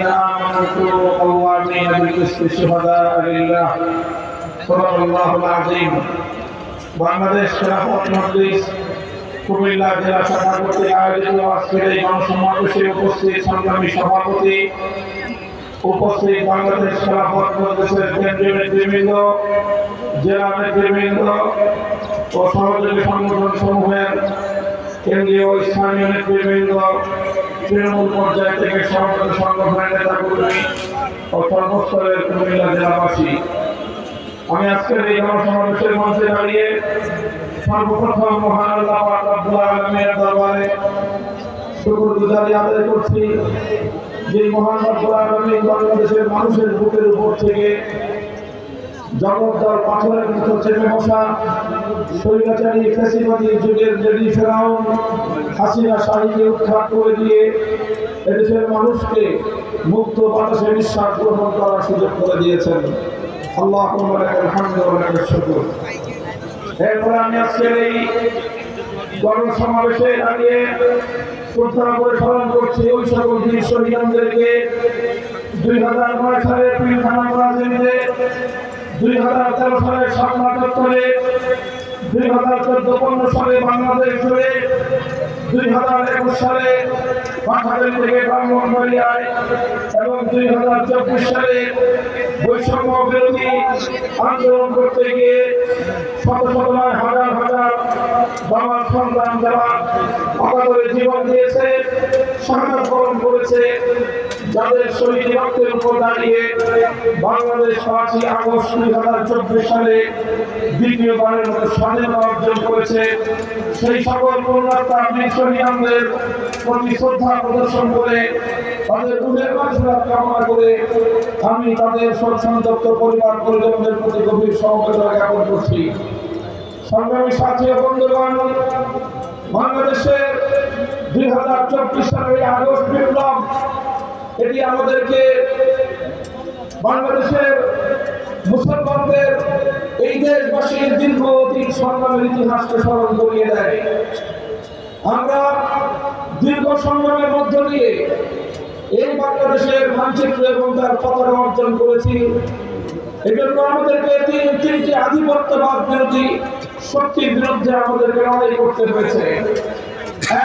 الذين آمنوا كونوا قوامين بالقسط شهداء لله صدق الله العظيم বাংলাদেশ খেলাফত মজলিস কুমিল্লা জেলা শাখা কর্তৃক আয়োজিত আজকের এই গণসমাবেশে উপস্থিত সংগ্রামী সভাপতি উপস্থিত বাংলাদেশ খেলাফত মজলিসের কেন্দ্রীয় নেতৃবৃন্দ জেলা নেতৃবৃন্দ ও সহযোগী সংগঠন সমূহের কেন্দ্রীয় ও স্থানীয় নেতৃবৃন্দ তৃণমূল পর্যায় থেকে সহযোগী সংগঠনের নেতাকর্মী ও সর্বস্তরের কুমিল্লা জেলাবাসী। আমি আজকের এই গণসমাবেশের মঞ্চে দাঁড়িয়ে সর্বপ্রথম মহান আলামিনের দরবারে শুকর গুজারি আদায় করছি। যে মহান আলামিন বাংলাদেশের মানুষের বুকের উপর থেকে জগদ্দল পাথরের মতো চেপে বসা স্বৈরাচারী ফেসিবাদী যুগের লেডি ফেরাউন হাসিনা শাহীকে উৎখাত করে দিয়ে এদেশের মানুষকে মুক্ত বাতাসে নিঃশ্বাস গ্রহণ করার সুযোগ করে দিয়েছেন। আল্লাহ শুকুর এরপরে আমি আজকের এই গণসমাবেশে দাঁড়িয়ে শ্রদ্ধা করে স্মরণ করছি ওই সকল শহীদদেরকে দুই হাজার নয় সালে পিলখানা রাজনীতিতে দুই হাজার তেরো সালে সামনা চত্বরে দুই হাজার চোদ্দ পনেরো সালে বাংলাদেশ জুড়ে, দুই হাজার একুশ সালে পাঠাগাড়ি থেকে ব্রাহ্মণবাড়িয়ায় এবং দুই হাজার চব্বিশ সালে বৈষম্য বিরোধী আন্দোলন করতে গিয়ে শত শত নয়, হাজার হাজার বাবার সন্তান জীবন দিয়েছে বরণ করেছে যাদের শহীদ রক্তের উপর দাঁড়িয়ে বাংলাদেশ পাঁচই আগস্ট দুই হাজার চব্বিশ সালে দ্বিতীয়বারের মতো স্বাধীনতা অর্জন করেছে, সেই সকল বীর শহীদদের প্রতি শ্রদ্ধা প্রদর্শন করে তাদের রুহের মাঝরাত কামনা করে আমি তাদের শোক সন্তপ্ত পরিবার পরিজনদের প্রতি গভীর সমবেদনা জ্ঞাপন করছি। সংগ্রামী সাথী বন্ধুগণ বাংলাদেশের দুই হাজার চব্বিশ সালের আগস্ট বিপ্লব এটি আমাদেরকে বাংলাদেশের মুসলমানদের এই দেশবাসীর দীর্ঘ অতীত সংগ্রামের ইতিহাসকে স্মরণ করিয়ে দেয়। আমরা দীর্ঘ সংগ্রামের মধ্য দিয়ে এই বাংলাদেশের মানচিত্র এবং তার পতাকা অর্জন করেছি। এজন্য আমাদেরকে তিন তিনটি আধিপত্যবাদ বিরোধী শক্তির বিরুদ্ধে আমাদেরকে লড়াই করতে হয়েছে।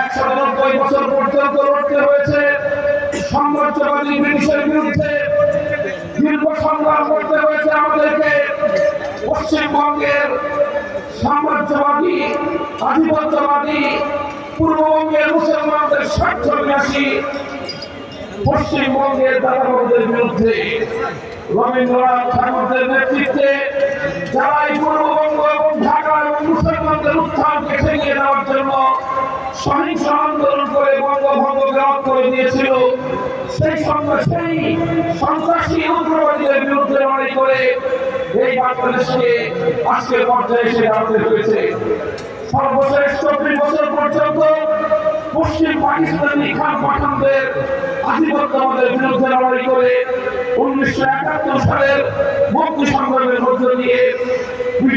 একশো নব্বই বছর পর্যন্ত লড়তে হয়েছে। সাম্রাজ্যবাদী ব্রিটিশের বিরুদ্ধে দীর্ঘ সংগ্রাম করতে হয়েছে আমাদেরকে। পশ্চিমবঙ্গের সাম্রাজ্যবাদী, আধিপত্যবাদী, পূর্ববঙ্গের মুসলমানদের স্বার্থ বিনাশী পশ্চিমবঙ্গের দাদাবাবুদের বিরুদ্ধে রবীন্দ্রনাথ ঠাকুরদের নেতৃত্বে যারা এই পূর্ববঙ্গ এবং ঢাকা এবং মুসলমানদের উত্থানকে ঠেকিয়ে দেওয়ার জন্য সহিংস আন্দোলন করে বঙ্গভঙ্গ গ্রাম করে দিয়েছিল সেই সেই সন্ত্রাসী উগ্রবাদীদের বিরুদ্ধে লড়াই করে এই বাংলাদেশকে আজকের পর্যায়ে এসে দাঁড়াতে হয়েছে। সর্বশেষ চব্বিশ বছর পর্যন্ত পশ্চিম পাকিস্তানি খান পাঠানদের আধিপত্যবাদের বিরুদ্ধে লড়াই করে উনিশশো একাত্তর সালের মুক্তি সংগ্রামের মধ্য দিয়ে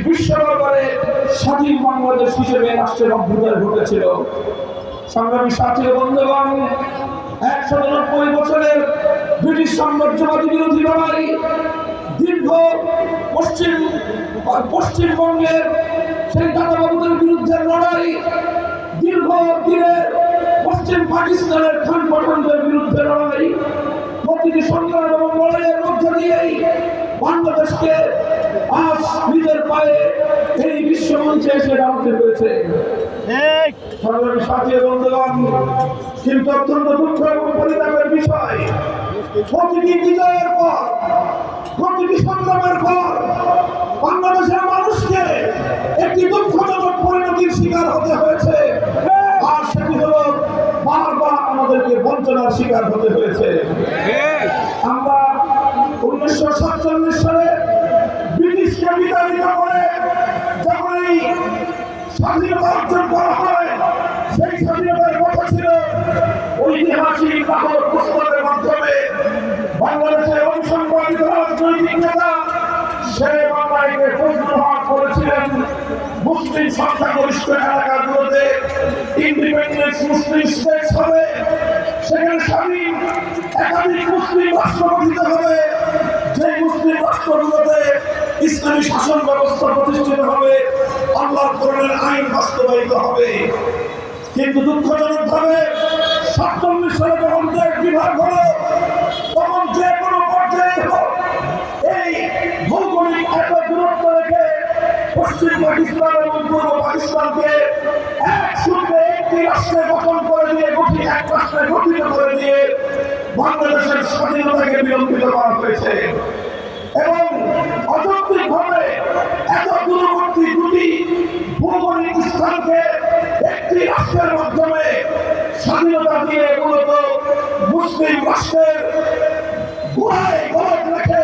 বিশ্ব দরবারে স্বাধীন বাংলাদেশ হিসেবে রাষ্ট্রের অভ্যুদয় ঘটেছিল। সংগ্রামী সাথী বন্ধুগণ একশো নব্বই বছরের ব্রিটিশ সাম্রাজ্যবাদী বিরোধী লড়াই দীর্ঘ পশ্চিম, পশ্চিমবঙ্গের সেই দাদাবাবুদের বিরুদ্ধে লড়াই, দীর্ঘ দিনের পশ্চিম পাকিস্তানের খান পঠানদের বিরুদ্ধে লড়াই, প্রতিটি সংগ্রাম এবং লড়াইয়ের মধ্য দিয়েই বাংলাদেশকে আজ নিজের পায়ে এই বিশ্বমঞ্চে এসে দাঁড়াতে হয়েছে। সংগ্রামী সাথী বন্ধুগণ কিন্তু অত্যন্ত দুঃখ এবং পরিতাপের বিষয়। প্রতিটি বিজয়ের পর প্রতিটি সংগ্রামের পর বাংলাদেশের মানুষকে একটি দুঃখজনক পরিণতির শিকার হতে হয়েছে। আর সেটি হলো বারবার আমাদেরকে বঞ্চনার শিকার হতে হয়েছে। আমরা উনিশশো সাতচল্লিশ সালে ব্রিটিশকে বিতাড়িত করে যখন এই স্বাধীনতা অর্জন করা হয়, সেই স্বাধীনতার কথা ছিল ঐতিহাসিক কাগজ পুস্তকের মাধ্যমে বাংলাদেশের অভিসংবাদিত রাজনৈতিক নেতা সে বাংলাকে প্রশ্নভাগ করেছিলেন। মুসলিম সংখ্যাগরিষ্ঠ এলাকাগুলোতে ইন্ডিপেন্ডেন্স মুসলিম স্টেটস হবে, সেখানে স্বাধীন একাধিক মুসলিম রাষ্ট্র গঠিত হবে। যে মুসলিম রাষ্ট্রগুলোতে ইসলামী শাসন ব্যবস্থা প্রতিষ্ঠিত হবে, আল্লাহর কোরআনের আইন বাস্তবায়িত হবে। কিন্তু দুঃখজনক ভাবে সাতচল্লিশ সালে যখন দেশ বিভাগ হলো, তখন যে কোনো পর্যায়ে এই ভৌগোলিক এত দূরত্ব রেখে পশ্চিম পাকিস্তান এবং পূর্ব পাকিস্তানকে এক সূত্রে একটি রাষ্ট্রে গঠন করে দিয়ে গঠিত এক রাষ্ট্রে গঠিত করে দিয়ে বাংলাদেশের স্বাধীনতাকে বিলম্বিত করা হয়েছে। এবং অযৌক্তিকভাবে এত দূরবর্তী দুটি ভৌগোলিক স্থানকে একটি রাষ্ট্রের মাধ্যমে স্বাধীনতা দিয়ে মূলত মুসলিম রাষ্ট্রের গুহায় গলত রেখে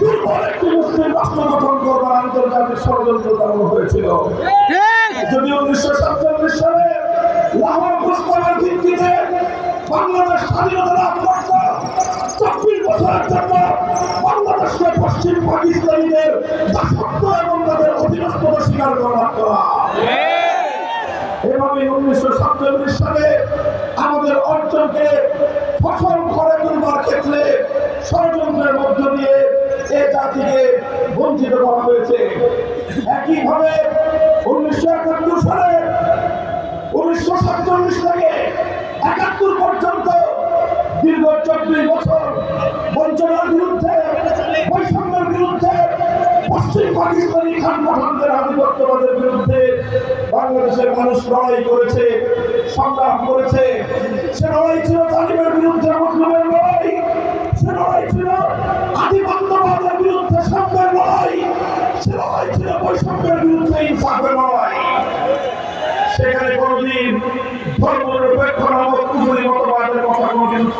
দুর্বল একটি মুসলিম রাষ্ট্র গঠন করবার আন্তর্জাতিক ষড়যন্ত্র চালানো হয়েছিল। যদি উনিশশো সাতচল্লিশ সালে লাহোর প্রস্তাবের ভিত্তিতে বাংলাদেশ স্বাধীনতা লাভ করত চব্বিশ বছরের জন্য বাংলাদেশকে পশ্চিম পাকিস্তানিদের দাসত্ব এবং তাদের অধীনস্থতা স্বীকার করা করা। এভাবে উনিশশো সাতচল্লিশ সালে আমাদের অঞ্চলকে ফসল করে তুলবার ক্ষেত্রে ষড়যন্ত্রের মধ্য দিয়ে এ জাতিকে বঞ্চিত করা হয়েছে। একইভাবে উনিশশো একাত্তর সালে উনিশশো সাতচল্লিশ থেকে একাত্তর পর্যন্ত দীর্ঘ চব্বিশ বছর বঞ্চনার বিরুদ্ধে, বৈষম্যের বিরুদ্ধে, পশ্চিম পাকিস্তানি খান পাঠানদের আধিপত্যবাদের বিরুদ্ধে বাংলাদেশের মানুষ লড়াই করেছে, সংগ্রাম করেছে। সে লড়াই ছিল তালিমের বিরুদ্ধে, মুসলিমের লড়াই। সে লড়াই ছিল আধিপত্যবাদের বিরুদ্ধে সাম্যের লড়াই। সে লড়াই ছিল বৈষম্যের বিরুদ্ধে, ইনসাফের লড়াই। সেখানে কোনোদিন ধর্ম নিরপেক্ষ কথা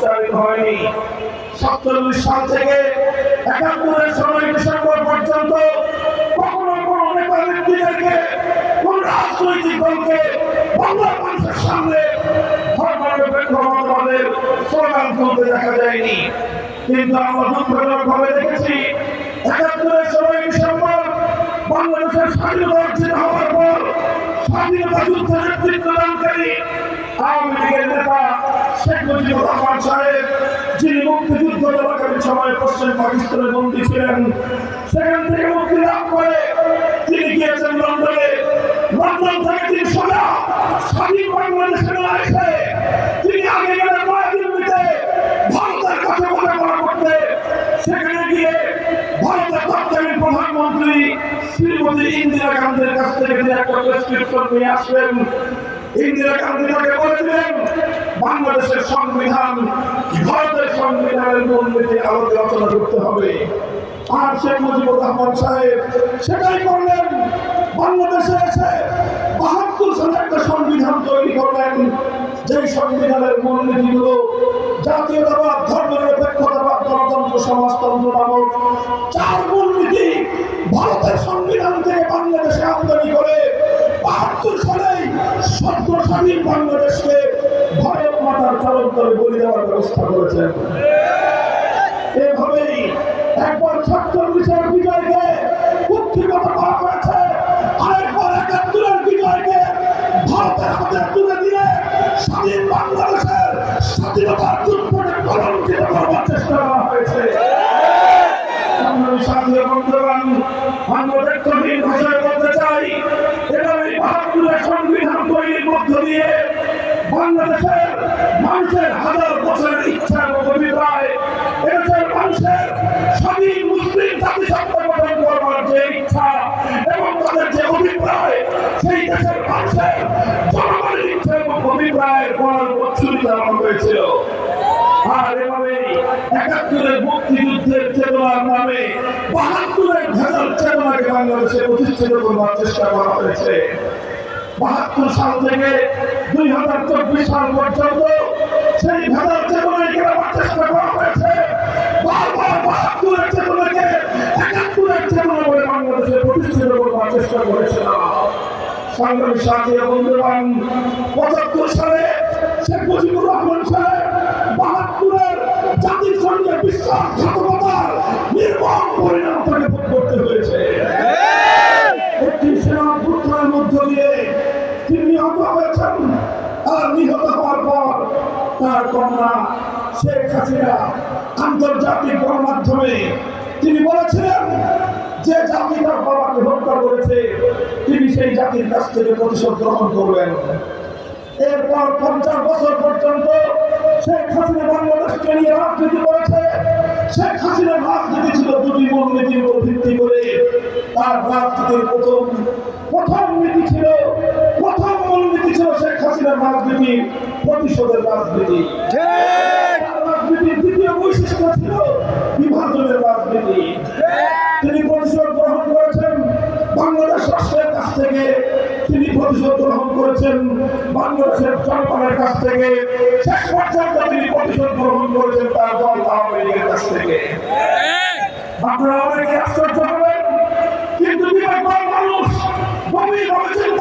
উচ্চারিত হয়নি। সাতচল্লিশ সাল থেকে একাত্তরের সময় ডিসেম্বর পর্যন্ত কখনো কোনো নেতা ব্যক্তিদেরকে কোন রাজনৈতিক দলকে মানুষের সামনে দেখা যায়নি। কিন্তু আমরা দুঃখজনক ভাবে দেখেছি, একাত্তরের ডিসেম্বর পর স্বাধীনতা যুদ্ধে নেতৃত্ব দানকারী আওয়ামী লীগের নেতা শেখ মুজিবুর রহমান সাহেব, যিনি মুক্তিযুদ্ধ চলাকালীন সময়ে পশ্চিম পাকিস্তানে বন্দী ছিলেন, সেখান থেকে মুক্তি করে তিনি গিয়েছেন লন্ডনে। লন্ডন থেকে তিনি সোজা স্বাধীন বাংলাদেশে না এসে তিনি আগে গেলেন নয়াদিল্লিতে, ভারতের কাছে বোঝাপড়া সেখানে গিয়ে ভারতের তৎকালীন প্রধানমন্ত্রী শ্রীমতী ইন্দিরা গান্ধীর কাছ থেকে তিনি একটা প্রেসক্রিপশন নিয়ে আসবেন ইন্দিরা গান্ধী তাকে বলেছিলেন, বাংলাদেশের সংবিধান, ভারতের সংবিধানের মূলনীতি আলোকে রচনা করতে হবে। আর শেখ মুজিবুর রহমান সাহেব সেটাই করলেন। বাংলাদেশে এসে বাহাত্তর সালে একটা সংবিধান তৈরি করলেন। যেই সংবিধানের মূলনীতিগুলো জাতীয়তাবাদ বাহাত্তর সালেই সত্য স্বাধীন বাংলাদেশকে ভারত মাতার বলি দেওয়ার ব্যবস্থা করেছেন। এভাবেই একবার ছত্রিশের বিজয়কে কুক্ষিগত করা হয়েছে। আরেকবার একাত্তরের বিজয়কে ভারতের হাতে তুলে দিয়ে বাংলাদেশের চেষ্টা হয়েছে। আমরা বাংলাদেশের মানুষের হাজার বছরের ইচ্ছা অভিপ্রায়, এদেশের মানুষের স্বাধীন মুসলিম জাতিসত্তা গঠন করবার যে ইচ্ছা এবং তাদের যে অভিপ্রায়, সেই দেশের মানুষের জনগণের ইচ্ছা এবং অভিপ্রায়ের বচ্ছুরি চালানো হয়েছিল আর এভাবেই একাত্তরের মুক্তিযুদ্ধের চেতনার নামে বাহাত্তরের ভেজাল চেতনাকে বাংলাদেশে প্রতিষ্ঠিত করবার চেষ্টা করা হয়েছে। বাহাত্তর সাল থেকে দুই হাজার চব্বিশ সাল পর্যন্ত সেই ভেজাল চেতনায় কেনাবার চেষ্টা করা হয়েছে? বারবার বাহাত্তরের চেতনাকে একাত্তরের চেতনা বলে বাংলাদেশে প্রতিষ্ঠিত করবার চেষ্টা করেছিল সংগ্রামী সাথী ও বন্ধুগণ, পঁচাত্তর সালে শেখ মুজিবুর রহমান সাহেব বাহাত্তরের জাতির সঙ্গে বিশ্বাসঘাতকতার নির্মম পরিণাম তাকে ভোগ করতে হয়েছে একটি সেনা পুত্রের মধ্য দিয়ে তিনি নিহত হয়েছেন আর নিহত হওয়ার পর তার কন্যা শেখ হাসিনা আন্তর্জাতিক গণমাধ্যমে, তিনি বলেছিলেন যে জাতি তার বাবাকে হত্যা করেছে, তিনি সেই জাতির কাছ থেকে প্রতিশোধ গ্রহণ করবেন। এরপর পঞ্চাশ বছর পর্যন্ত শেখ হাসিনা বাংলাদেশকে নিয়ে রাজনীতি করেছে। শেখ হাসিনার রাজনীতি ছিল দুটি মূলনীতির উপর ভিত্তি করে। তার রাজনীতির প্রথম প্রথম নীতি ছিল প্রথম মূলনীতি ছিল শেখ হাসিনার রাজনীতি প্রতিশোধের রাজনীতি। তার রাজনীতির দ্বিতীয় বৈশিষ্ট্য ছিল বিভাজনের রাজনীতি। তিনি প্রতিশোধ গ্রহণ করেছেন বাংলাদেশ রাষ্ট্রের কাছ থেকে। তিনি প্রতিশোধ গ্রহণ করেছেন বাংলাদেশের জনগণের কাছ থেকে। শেষ পর্যন্ত তিনি প্রতিশোধ গ্রহণ করেছেন তার দল আওয়ামী লীগের কাছ থেকে। আপনারা অনেকে আশ্চর্য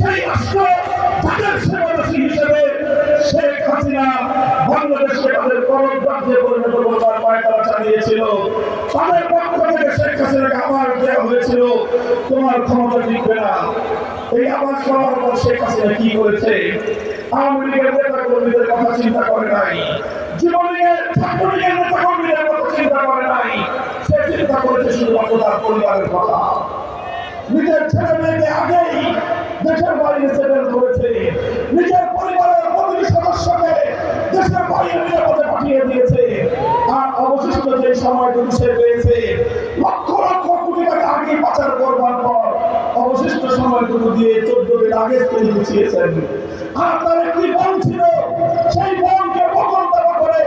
সেই রাষ্ট্র তাদের সেবাদাসী হিসেবে শেখ হাসিনা বাংলাদেশকে তাদের করণ রাজ্যে পরিণত করবার পায়তারা চালিয়েছিল তাদের পক্ষ থেকে শেখ হাসিনাকে আবার দেওয়া হয়েছিল তোমার ক্ষমতা টিকবে না এই আবার করার পর শেখ হাসিনা কি করেছে আওয়ামী লীগের নেতা কর্মীদের কথা চিন্তা করে নাই যুবলীগের ছাত্রলীগের নেতা কর্মীদের কথা চিন্তা করে নাই সে চিন্তা করেছে শুধুমাত্র তার পরিবারের কথা নিজের ছেলে মেয়েকে আগেই দেশের বাইরে সেটেল করেছে। নিজের পরিবারের প্রতিটি সদস্যকে দেশের বাইরে নিরাপদে পাঠিয়ে দিয়েছে। আর অবশিষ্ট যে সময়টুকু সে পেয়েছে, লক্ষ লক্ষ কোটি টাকা আগে পাচার করবার পর অবশিষ্ট সময়টুকু দিয়ে চোদ্দ দিন আগে তিনি গুছিয়েছেন। আর তার একটি বন ছিল, সেই বোনকে দেওয়া করে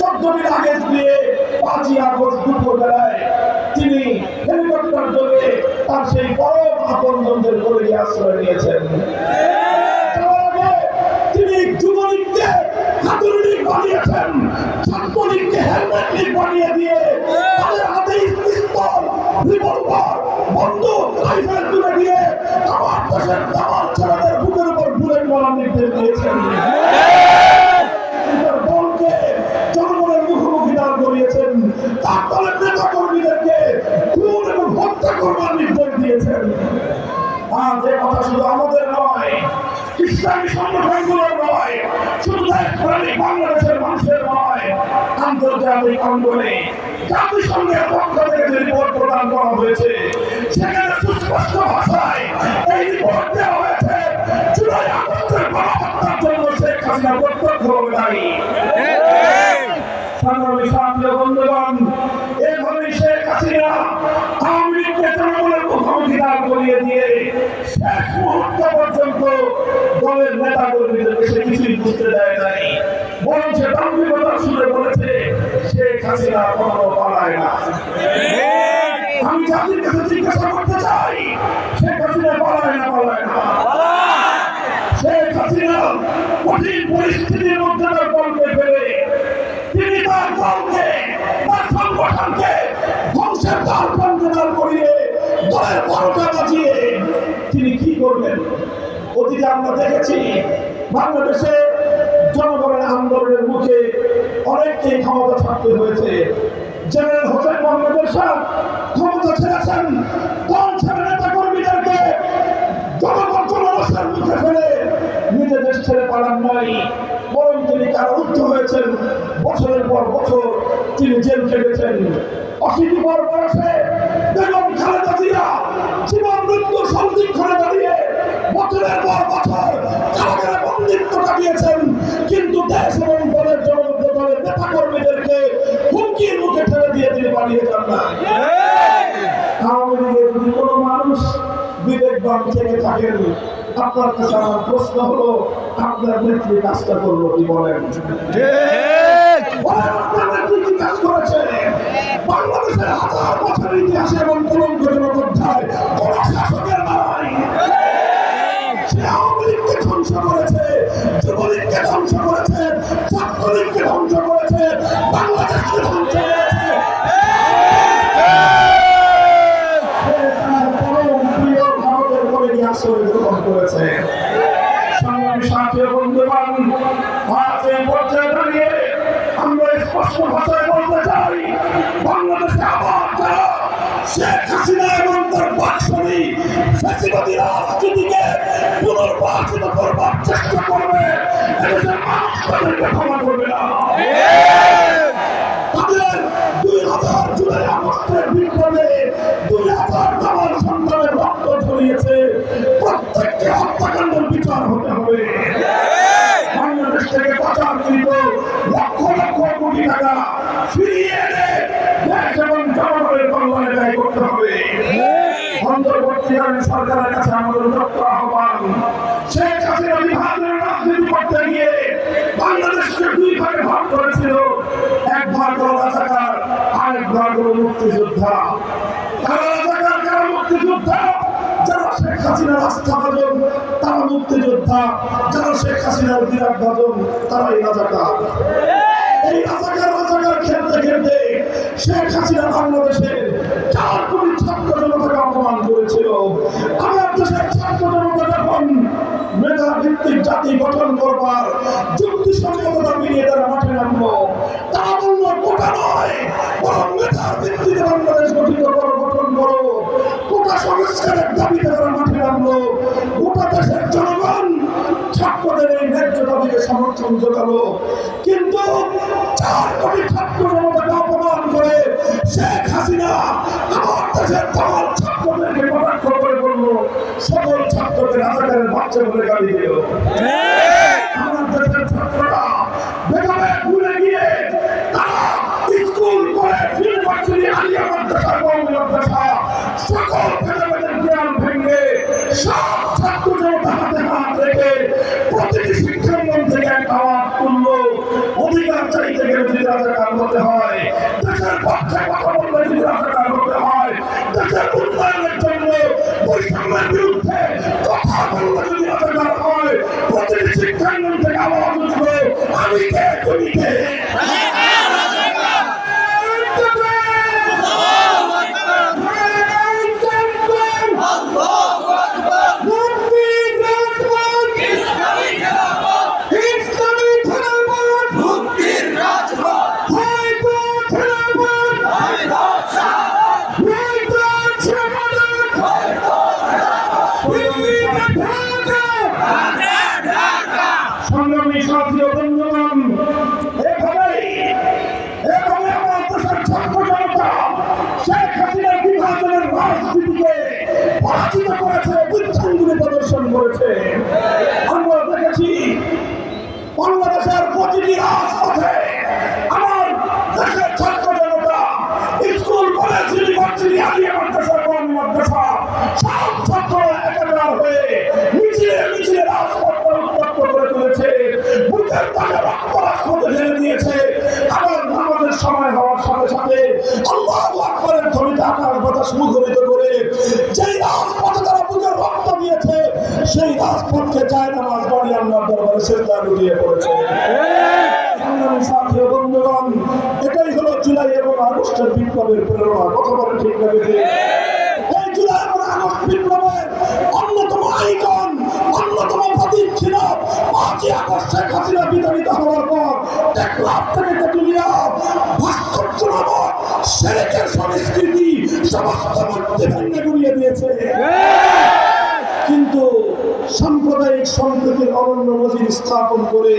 চোদ্দ দিন আগে দিয়ে পাঁচই আগস্ট দুপুর বেলায় তিনি হেলিকপ্টার তার সেই বড় আপনজনদের করে আশ্রয় নিয়েছেন। তিনি যুবলীগকে হাতুড়ি বানিয়েছেন, ছাত্রলীগকে হেলমেট বানিয়ে দিয়ে তাদের হাতে তুলে দিয়ে নির্দেশ দিয়েছেন। করিয়েছেন। তার দলের নেতা কর্মীদেরকে খুন এবং হত্যা করবার নির্দেশ দিয়েছেন। আর যে কথা শুধু আমাদের নয় ইসলামী সংগঠনগুলোর নয় শুধু বাংলাদেশের মানুষের নয় আন্তর্জাতিক অঙ্গনে জাতিসংঘের পক্ষ থেকে যে রিপোর্ট প্রদান করা হয়েছে সেখানে সুস্পষ্ট ভাষায় এই রিপোর্ট দেওয়া হয়েছে জুলাই আগস্টের গণহত্যার জন্য শেখ হাসিনা প্রত্যক্ষভাবে দায়ী। সংগ্রামী সাথী বন্ধুগণ এভাবে শেখ হাসিনা আওয়ামী লীগকে তৃণমূলের দাঁড় করিয়ে দিয়ে শেষ মুহূর্ত পর্যন্ত দলের নেতা কর্মীদেরকে সে কিছুই বুঝতে দেয় নাই। বরং সে দাম্ভিকতার সুরে বলেছে শেখ হাসিনা কোনো পালায় না। আমি জাতির কাছে জিজ্ঞাসা করতে চাই শেখ হাসিনা পালায় না পালায় না? শেখ হাসিনা কঠিন পরিস্থিতির মধ্যে তার দলকে ফেলে বারোটা বাজিয়ে তিনি কি করবেন? অতীতে আমরা দেখেছি বাংলাদেশে জনগণের আন্দোলনের মুখে অনেককেই ক্ষমতা ছাড়তে হয়েছে। জেনারেল হোসেন মোহাম্মদের সাহ ক্ষমতা ছেড়েছেন। দল ছেড়ে নেতা কর্মীদেরকে জনগণ জনরসের মুখে ফেলে নিজে দেশ ছেড়ে পালান নাই। বরং তিনি কারারুদ্ধ হয়েছেন। বছরের পর বছর তিনি জেল খেটেছেন। অশীতি পর বয়সে বেগম খালেদা জিয়া জীবন মৃত্যু সন্ধিক্ষণে দাঁড়িয়ে বছরের পর বছর কারাগারে বন্দিত্ব কাটিয়েছেন। কিন্তু দেশ এবং দলের জনগণ দলের নেতা কর্মীদেরকে হুমকির মুখে ঠেলে দিয়ে তিনি পালিয়ে যান না। আওয়ামী লীগের যদি কোনো মানুষ বিবেকবান থেকে থাকেন আপনার কাছে আমার প্রশ্ন হলো আপনার নেত্রী কাজটা করল কি বলেন? বলেন বাংলাদেশের হাজার বছরের ইতিহাসে এবং কলঙ্কজনক অধ্যায় কোন শাসকের নাই সে আওয়ামী লীগকে ধ্বংস করেছে যুবলীগকে ধ্বংস করেছে ছাত্রলীগকে ধ্বংস করেছে, বাংলাদেশকে ধ্বংস করেছে। আমরা স্পষ্ট ভাষায় শেখ হাসিনা এবং তার বাকশালী ফ্যাসিবাদী রাজনীতিকে পুনর্বাসিত করবার চেষ্টা করবে। এদেশের মানুষ তাদেরকে ক্ষমা করবে না। দুই হাজার জুলাই আগস্টের বিপ্লবে দুই বিচার হতে হবে। বাংলাদেশ থেকে পাচারকৃত লক্ষ লক্ষ কোটি টাকা ফিরিয়ে এনে দেশ এবং জনগণের কল্যাণে ব্যয় করতে হবে অন্তর্বর্তীকালীন সরকারের কাছে আমাদের আহ্বান। হাসিনা বিভাজনের রাজনীতি করতে গিয়ে বাংলাদেশকে দুই ভাগে ভাগ করেছিল। এক ভাগ হলো রাজাকার ভাগ হলো মুক্তিযোদ্ধা। কারা রাজাকার কারা মুক্তিযোদ্ধা। যারা শেখ হাসিনার আস্থা ভাজন তারা মুক্তিযোদ্ধা। যারা শেখ হাসিনার বিরাট ভাজন তারাই রাজাকার। এই রাজাকার রাজাকার খেলতে খেলতে শেখ হাসিনা বাংলাদেশের চার কোটি ছাত্র জনতাকে অপমান করেছিল। আমার দেশের ছাত্র জনতা যখন মেধা ভিত্তিক জাতি গঠন করবার যুক্তিসঙ্গত দাবি নিয়ে তারা মাঠে নামলো তারা বলল কোটা নয়, বরং মেধার ভিত্তিতে বাংলাদেশ গঠিত করো, গঠন করো। কোটা সংস্কারের দাবিতে সমর্থন জোগালো কিন্তু চার ছাত্র করে হাসিনা আমার দেশের তামাম ছাত্রদেরকে কটাক্ষ সকল ছাত্রদের রাজাকারের বাচ্চা বলে গালি দিল। আমার গিয়ে তারা স্কুল করে ইউনিভার্সিটি, আলিয়া জ্ঞান ভেঙে সব ছাত্র জনতা হাতে হাত রেখে প্রতিটি শিক্ষাঙ্গন থেকে একটা আওয়াজ তুললো অধিকার চাইতে গেলে যদি হয় দেশের পক্ষে কথা বললে যদি রাজাকার হতে হয় দেশের উন্নয়নের জন্য বৈষম্যের বিরুদ্ধে কথা বললে হয় প্রতিটি শিক্ষাঙ্গন থেকে আওয়াজ উঠল, আমি কে, তুমি কে? পরাজিত করেছে বুচ্ছাঙ্গুলি প্রদর্শন করেছে। আমরা দেখেছি, বাংলাদেশের প্রতিটি রাজপথে আমার দেশের ছাত্র জনতা স্কুল, কলেজ, ইউনিভার্সিটি আলিয়া মাদ্রাসা, কম মাদ্রাসা, সব ছাত্ররা একাকার হয়ে মিছিলে মিছিলে রাজপথকে উত্তপ্ত করে তুলেছে। বুকের তাকে রক্ত রাজপথে ঢেলে দিয়েছে। আবার নামাজের সময় হওয়ার সাথে সাথে আল্লাহ আকবরের ধ্বনিতে আকার বাতাস মুখরিত যেই রাজপথে তারা বুকের রক্ত দিয়েছে, সেই রাজপথকে যায় নামাজ বাড়ি আল্লাহর দরবারে সেজদা লুটিয়ে পড়েছে। সাথী বন্ধুগণ, এটাই হলো জুলাই এবং আগস্টের বিপ্লবের প্রেরণা, কথা বলে ঠিক না এই জুলাই এবং আগস্ট বিপ্লবের অন্যতম আইকন, অন্যতম প্রতীক ছিল পাঁচই আগস্ট শেখ হাসিনা বিতাড়িত হওয়ার পর। টেকনাফ থেকে তেতুলিয়া ভাস্কর্য নামক সংস্কৃতি দিয়েছে। কিন্তু সাম্প্রদায়িক সম্প্রীতির অরণ্য মজির স্থাপন করে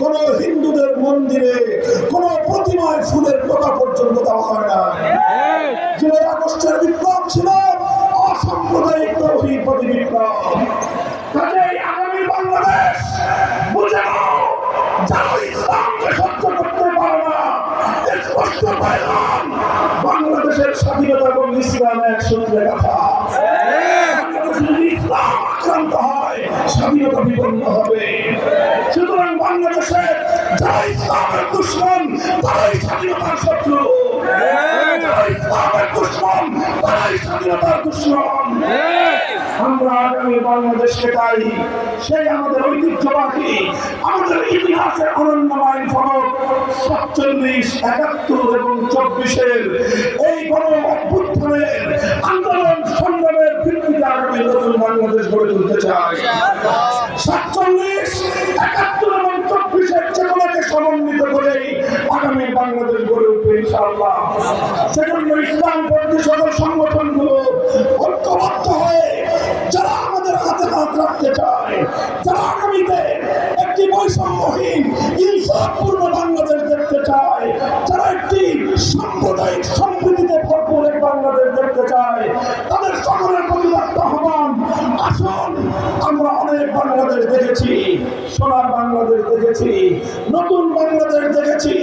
কোন হিন্দুদের মন্দিরে, কোন প্রতিমায় ফুলের টোকা পর্যন্ত দেওয়া হয় না। জুলাই আগস্টের বিপ্লব ছিল অসাম্প্রদায়িক বিপ্লব। কাজেই আগামী বাংলাদেশ বুঝে নাও যারা ইসলামকে করতে পারে না। স্পষ্ট পাইলাম বাংলাদেশের স্বাধীনতা এবং ইসলাম এক সূত্রে কথা। আক্রান্ত হয়, স্বাধীনতা বিপন্ন হবে। সুতরাং বাংলাদেশের যারা ইসলামের দুশ্মন, তারাই স্বাধীনতার শত্রু। ইসলামের দুশ্মন, তারাই স্বাধীনতার দুশ্মন। আমরা আগামী বাংলাদেশকে চাই। সেই আমাদের ঐতিহ্যবাহী, আমাদের ইতিহাসের অনন্যময় ফলক সাতচল্লিশ, একাত্তর এবং চব্বিশের এই গণ অভ্যুত্থানের আন্দোলন সংগ্রামের ভিত্তিতে আগামী নতুন বাংলাদেশ গড়ে তুলতে চাই। সাতচল্লিশ, একাত্তর এবং চব্বিশের চেতনাকে সমন্বিত করেই আগামী বাংলাদেশ গড়ে উঠবে ইনশাআল্লাহ। সেজন্য ইসলাম পন্থী সংগঠনগুলো ঐক্যবদ্ধ হয়ে যারা আমাদের হাতে হাত রাখতে চায়, যারা আগামীতে একটি বৈষম্যহীন ইনসাফপূর্ণ বাংলাদেশ দেখতে চায়, যারা একটি সাম্প্রদায়িক দেখতে চায় তাদের সকলের প্রতিবাদ আহ্বান। আসুন, আমরা অনেক বাংলাদেশ দেখেছি, সোনার বাংলাদেশ দেখেছি, নতুন বাংলাদেশ দেখেছি,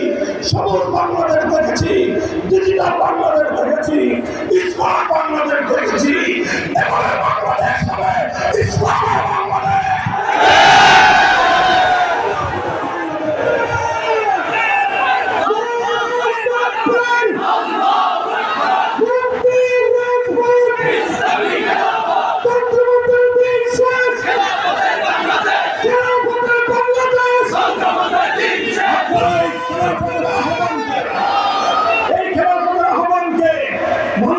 সবুজ বাংলাদেশ দেখেছি ডিজিটাল বাংলাদেশ দেখেছি স্মার্ট বাংলাদেশ দেখেছি, এবারে বাংলাদেশ হবে ইসলামের বাংলাদেশ এই খেলাধুলার আহ্বানকে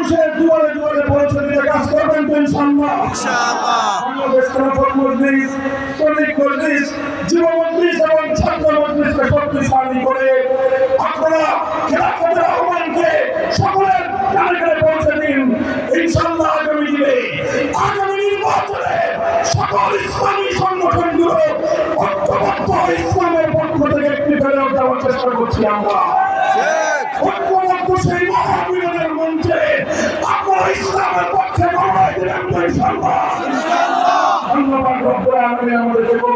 মানুষের দুয়ারে দুয়ারে পৌঁছে দিতে কাজ করবেন তো ইনশাআল্লাহ। বাংলাদেশ খেলাফত মজলিস শ্রমিক মজলিস যুব মজলিস এবং ছাত্র মজলিসকে শক্তিশালী করে আপনারা খেলাফতের আহ্বানকে সকলের কানে কানে পৌঁছে দিন। ইনশাআল্লাহ আগামী দিনে আগামী নির্বাচনে সকল ইসলামী সংগঠনগুলো ঐক্যবদ্ধ ইসলামের পক্ষ থেকে একটি বেড়ে দেওয়ার চেষ্টা করছি আমরা। ঐক্যবদ্ধ সেই মহাবিনের মঞ্চে আপনারা ইসলামের পক্ষে ধন্যবাদ আমাদেরকে